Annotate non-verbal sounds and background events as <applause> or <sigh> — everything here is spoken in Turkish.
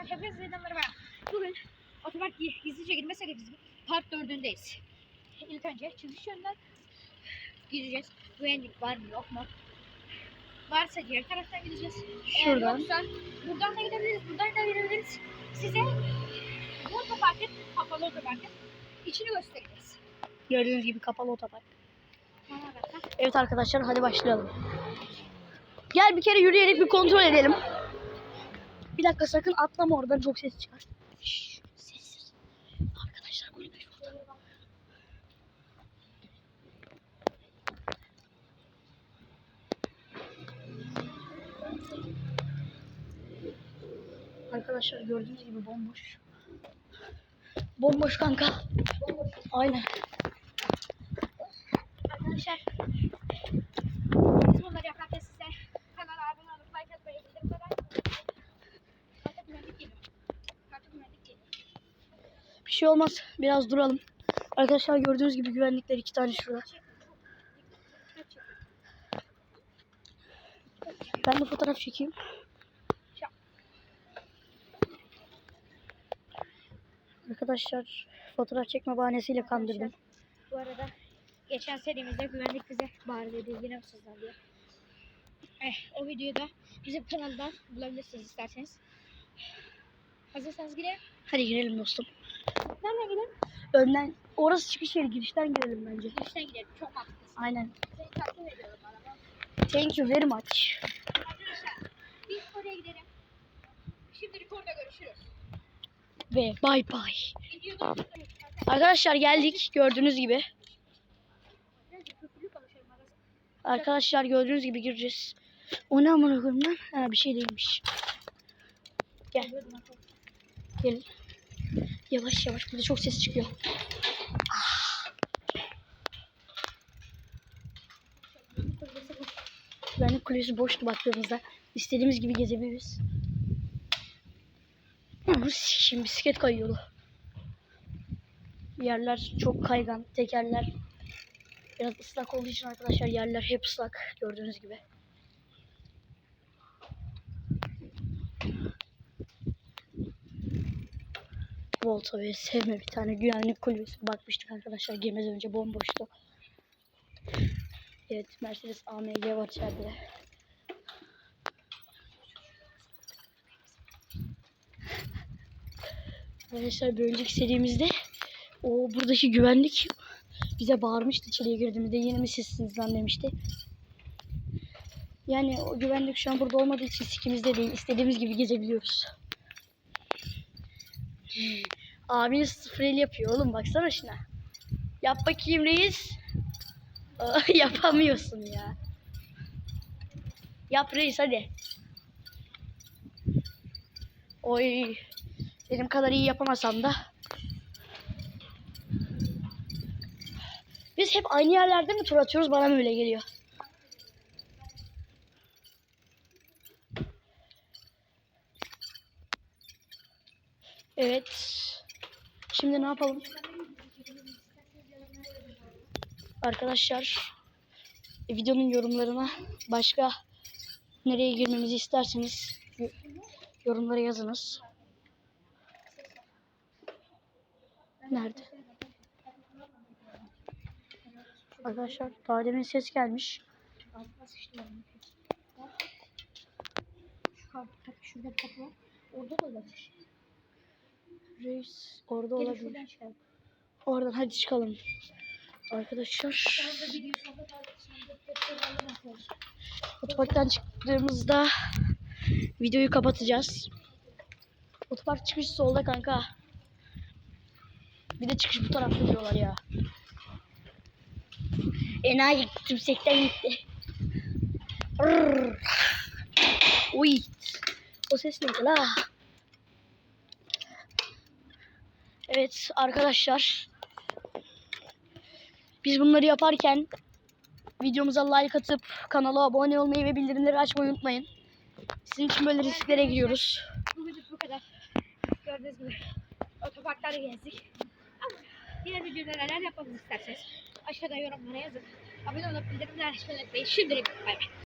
Arkadaşlar hepinize yeniden merhaba. Bugün gi- gizlice girme serimizin part 4'ündeyiz. İlk önce çıkış yönden gireceğiz. Güvenlik var mı yok mu? Varsa diğer taraftan gideceğiz. Eğer Şuradan. yoksa buradan da gidebiliriz, buradan da gidebiliriz. Size bu otoparkın, kapalı otoparkın içini göstereceğiz. Gördüğünüz gibi kapalı otopark. Evet arkadaşlar hadi başlayalım. Gel bir kere yürüyerek bir kontrol edelim. Bir dakika sakın atlama oradan çok ses çıkar. Arkadaşlar. Arkadaşlar gördüğünüz gibi bomboş. Bomboş kanka. Aynen. Arkadaşlar biz bunları yaparken size kanala abone olup like atmayı bildirim kadar. Artık güvenlik geliyor. Artık güvenlik geliyor. Bir şey olmaz. Biraz duralım. Arkadaşlar gördüğünüz gibi güvenlikler iki tane şurada. Ben de fotoğraf çekeyim. Arkadaşlar fotoğraf çekme bahanesiyle kandırdım. Bu arada geçen serimizde güvenlik bize bağırdı bilgin hırsızlar diye. Eh, o videoyu da bizim kanaldan bulabilirsiniz isterseniz. Hazırsanız girelim. Hadi girelim dostum. Nereden girelim? Önden orası çıkış yeri girişten girelim bence. Girişten girelim. Çok mantıklısın. Aynen. Seni takip ediyorum araba. Thank you very much. Arkadaşlar biz oraya gidelim. Şimdilik orada görüşürüz. Ve bye bye. Videoda Arkadaşlar geldik gördüğünüz gibi. Arkadaşlar gördüğünüz gibi gireceğiz. O ne amına koyayım lan? Ha bir şey değilmiş. Gel. Gel. Yavaş yavaş burada çok ses çıkıyor. Ah. Güvenlik kulesi boştu baktığımızda. İstediğimiz gibi gezebiliriz. Şimdi bisiklet kayıyordu. Yerler çok kaygan. Tekerler biraz ıslak olduğu için arkadaşlar yerler hep ıslak gördüğünüz gibi. Volta ve sevme bir tane güvenlik kulübesi bakmıştık arkadaşlar girmeden önce bomboştu. Evet Mercedes AMG var içeride. Arkadaşlar bir önceki serimizde o buradaki güvenlik bize bağırmıştı içeriye girdiğimizde yeni mi sizsiniz lan demişti. Yani o güvenlik şu an burada olmadığı için sikimizde değil. istediğimiz gibi gezebiliyoruz. Hmm. Abiniz sıfır el yapıyor oğlum baksana şuna. Yap bakayım reis. Aa, <laughs> Yapamıyorsun ya. Yap reis hadi. Oy. Benim kadar iyi yapamasam da. Biz hep aynı yerlerde mi tur atıyoruz bana mı öyle geliyor? Evet. Şimdi ne yapalım? Arkadaşlar videonun yorumlarına başka nereye girmemizi isterseniz yorumlara yazınız. Nerede? Arkadaşlar daha demin ses gelmiş. Şurada kapı var. Orada da olabilir. Reis orada olabilir. Oradan hadi çıkalım. Arkadaşlar bakarız. otoparktan çıktığımızda videoyu kapatacağız. Otopark çıkış solda kanka. Bir de çıkış bu tarafta diyorlar ya. Enayi tümsekten gitti. Uy. O ses neydi la? Evet arkadaşlar. Biz bunları yaparken videomuza like atıp kanala abone olmayı ve bildirimleri açmayı unutmayın. Sizin için böyle risklere giriyoruz. Bugünlük bu kadar. Gördüğünüz gibi otoparkları gezdik. Ama diğer videoda neler yapmamızı isterseniz aşağıda yorumlara yazın. Abone olup bildirimleri açmayı unutmayın. Şimdilik bay bay.